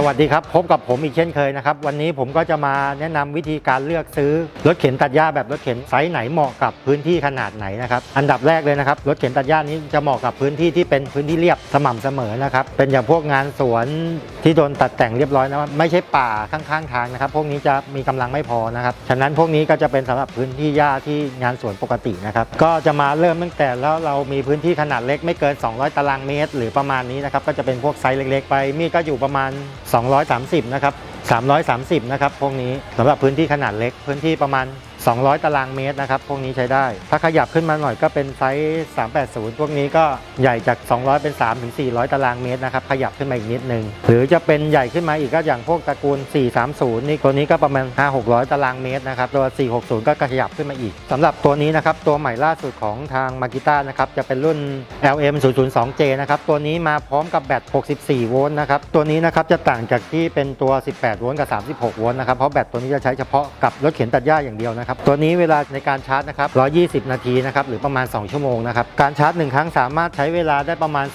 สวัสดีครับ พบกับผมอีกเช่นเคยนะครับ วันนี้ผมก็จะมาแนะนำวิธีการเลือกซื้อรถเข็นตัดหญ้าแบบรถเข็นไซส์ไหนเหมาะกับพื้นที่ขนาดไหนนะครับอันดับแรกเลยนะครับรถเข็นตัดหญ้านี้จะเหมาะกับพื้นที่ที่เป็นพื้นที่เรียบสม่ำเสมอนะครับเป็นอย่างพวกงานสวนที่โดนตัดแต่งเรียบร้อยนะไม่ใช่ป่าข้างๆทางนะครับ พวกนี้จะมีกำลังไม่พอนะครับฉะนั้นพวกนี้ก็จะเป็นสำหรับพื้นที่หญ้าที่งานสวนปกตินะครับก็จะมาเริ่มตั้งแต่แล้วเรามีพื้นที่ขนาดเล็กไม่เกิน 200 ตารางเมตร หรือประมาณนี้นะครับก็จะเป็นพวกไซส์เล็ก ๆ ไปมีก็อยู่ประมาณ230 นะครับ 330 นะครับพวกนี้สำหรับพื้นที่ขนาดเล็กพื้นที่ประมาณ200 ตารางเมตรนะครับ พวกนี้ใช้ได้ ถ้าขยับขึ้นมาหน่อยก็เป็นไซส์ 380 พวกนี้ก็ใหญ่จาก 200 เป็น 3 ถึง 400 ตารางเมตรนะครับ ขยับขึ้นมาอีกนิดนึง หรือจะเป็นใหญ่ขึ้นมาอีกก็อย่างพวกตระกูล 430 นี่ตัวนี้ก็ประมาณ 5-600 ตารางเมตรนะครับ ตัว 460 ก็ขยับขึ้นมาอีกสำหรับตัวนี้นะครับ ตัวใหม่ล่าสุดของทางมากิต้านะครับ จะเป็นรุ่น LM 002J นะครับ ตัวนี้มาพร้อมกับแบต 64 โวลต์นะครับ ตัวนี้นะครับจะต่างจากที่เป็นตัว 18 โวลต์กับ 36 โวลต์นะครับ เพราะแบตตัวนี้จะใช้เฉพาะกับรถเข็นตัดหญ้าอย่างเดียวนะครับตัวนี้เวลาในการชาร์จนะครับ 120 นาทีนะครับ หรือประมาณ 2 ชั่วโมงนะครับ การชาร์จ 1 ครั้งสามารถใช้เวลาได้ประมาณ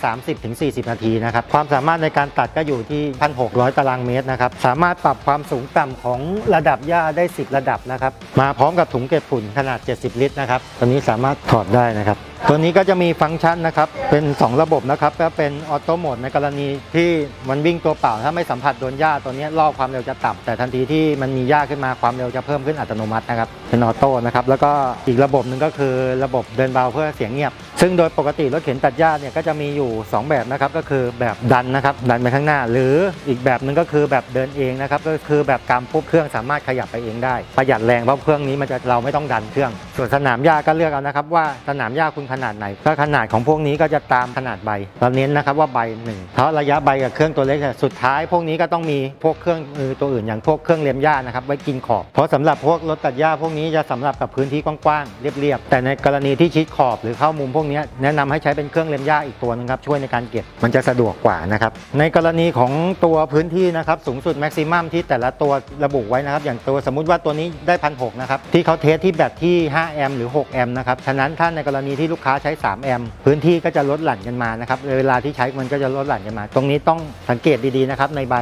30-40 นาทีนะครับ ความสามารถในการตัดก็อยู่ที่ 1,600 ตารางเมตรนะครับ สามารถปรับความสูงต่ำของระดับหญ้าได้ 10 ระดับนะครับ มาพร้อมกับถุงเก็บฝุ่นขนาด 70 ลิตรนะครับ ตัวนี้สามารถถอดได้นะครับ ตัวนี้ก็จะมีฟังก์ชันนะครับ เป็น 2 ระบบนะครับ ก็เป็นออโต้โหมดในกรณีที่มันวิ่งตัวเปล่า ถ้าไม่สัมผัสโดนหญ้าตัวนี้รอบความเร็วจะต่ำแต่ทันทีที่มันมีหญ้าขึ้นมาความเร็วจะเพิ่มขึ้นอัตโนมัตินะครับ เป็นออโต้นะครับ แล้วก็อีกระบบหนึ่งก็คือระบบเดินเบาเพื่อเสียงเงียบ ซึ่งโดยปกติรถเข็นตัดหญ้าเนี่ยก็จะมีอยู่ 2 แบบนะครับก็คือแบบดันนะครับดันไปข้างหน้า หรืออีกแบบหนึ่งก็คือแบบเดินเองนะครับก็คือแบบกำปุ๊บเครื่องสามารถขยับไปเองได้ ประหยัดแรงเพราะเครื่องนี้มันจะเราไม่ต้องดันเครื่อง ส่วนสนามหญ้าก็เลือกเอานะครับว่าสนามหญ้าคุณขนาดไหนก็ขนาดของพวกนี้ก็จะตามขนาดใบเราเน้นนะครับว่าใบหนึ่งเพราะระยะใบกับเครื่องตัวเล็กเนี่ยสุดท้าย พวกนี้ก็ต้องมีพวกเครื่องมือตัวอื่นอย่างพวกเครื่องเลียมหญ้านะครับไว้กินขอบเพราะสำหรับพวกรถตัดหญ้าพวกนี้จะสำหรับกับพื้นที่กว้างๆเรียบๆแต่ในกรณีที่ชิดขอบหรือเข้ามุมพวกนี้แนะนำให้ใช้เป็นเครื่องเลียมหญ้าอีกตัวนึงครับช่วยในการเก็บมันจะสะดวกกว่านะครับในกรณีของตัวพื้นที่นะครับสูงสุดแม็กซิมัมที่แต่ละตัวระบุไว้นะครับ อย่างตัวสมมุติว่าตัวนี้ได้พันหนะครับที่เขาเทสที่แบตที่5แอมป์หรือ6แอมป์นะครับฉะนั้นถ้าในกรณีที่ลูกค้าใช้3แอมป์พื้นที่ก็จะลดหลั่นกันมานะครับเวลาที่ใช้มันก็จะลดหลั่นกันมา ตรงนี้ต้องสังเกตดีๆนะครับในใบ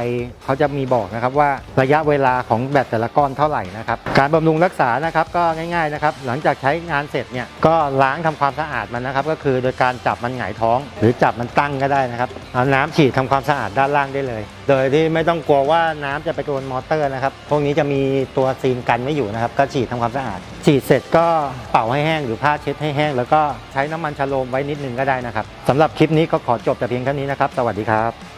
เขาจะมีบอกนะครับว่าระยะเวลาของแบตแต่ละก้อนเท่าไหร่นะครับการบำรุงรักษานะครับก็ง่ายๆนะครับหลังจากใช้งานเสร็จเนี่ยก็ล้างทำความสะอาดมันนะครับก็คือโดยการจับมันหงายท้อง หรือจับมันตั้งก็ได้นะครับเอาน้ำฉีดทำความสะอาดด้านล่างได้เลย โดยที่ไม่ต้องกลัวว่าน้ำจะไปโดนมอเตอร์นะครับพวกนี้จะมีตัวซีนกันไม่อยู่นะครับก็ฉีดทำความสะอาด ฉีดเสร็จก็เป่าให้แห้งหรือผ้าเช็ดให้แห้ง แล้วก็ใช้น้ำมันชะโลมไว้นิดนึงก็ได้นะครับสำหรับคลิปนี้ก็ขอจบแต่เพียงเท่านี้นะครับ สวัสดีครับ